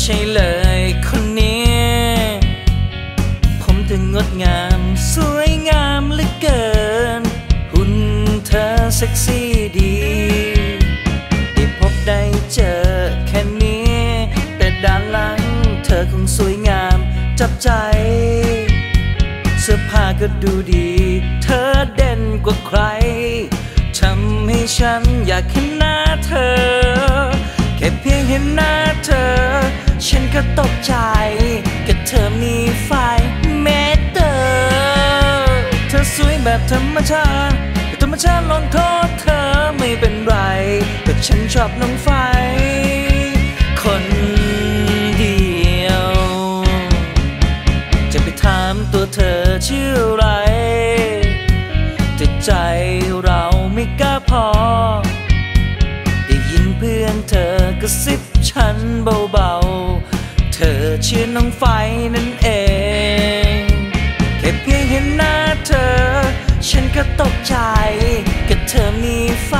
ใช่เลยคนนี้ ผมถึงงดงามสวยงามเหลือเกิน หุ่นเธอเซ็กซี่ดีได้พบได้เจอแค่นี้ แต่ด้านหลังเธอคงสวยงามจับใจ เสื้อผ้าก็ดูดี เธอเด่นกว่าใครทำให้ฉันอยากเห็นหน้าเธอ ธอมีไฟเมเตอร์เธอสวยแบบธรรมชาติแต่ธรรมชาติลงโทษเธอไม่เป็นไร แต่ฉันชอบน้องไฟ คนเดียว จะไปถามตัวเธอชื่ออะไรแต่ใจเราไม่กล้าพอ ได้ยินเพื่อนเธอกระซิบฉันเบาๆ อชื่อน้องไฟนั่นเอง แค่เพียงเห็นหน้าเธอ ฉันก็ตกใจกับเธอมีไฟ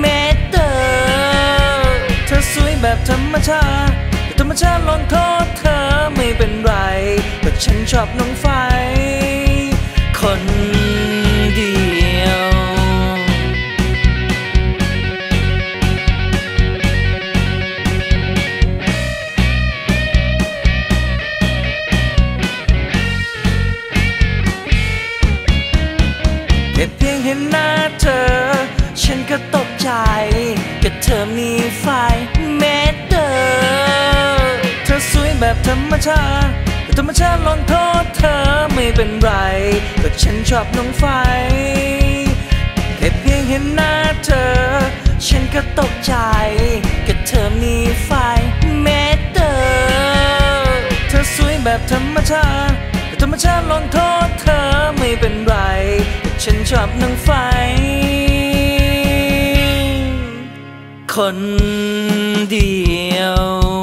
เมเตอร์เธอสวยแบบธรรมชาติธรรมชาติลงโทษเธอไม่เป็นไรแต่ฉันชอบน้องไฟ แค่เพียงเห็นหน้าเธอ ฉันก็ตกใจกับเธอมีไฟเมเตอร์เธอสวยแบบธรรมชาติแต่ธรรมชาติลองโทษเธอไม่เป็นไรก็ฉันชอบน้องไฟแค่เพียงเห็นหน้าเธอ ฉันก็ตกใจกับเธอมีไฟเมเตอร์เธอสวยแบบธรรมชาติแต่ธรรมชาติลองโทษเธอไม่เป็นไร ชอบหนังไฟ คนเดียว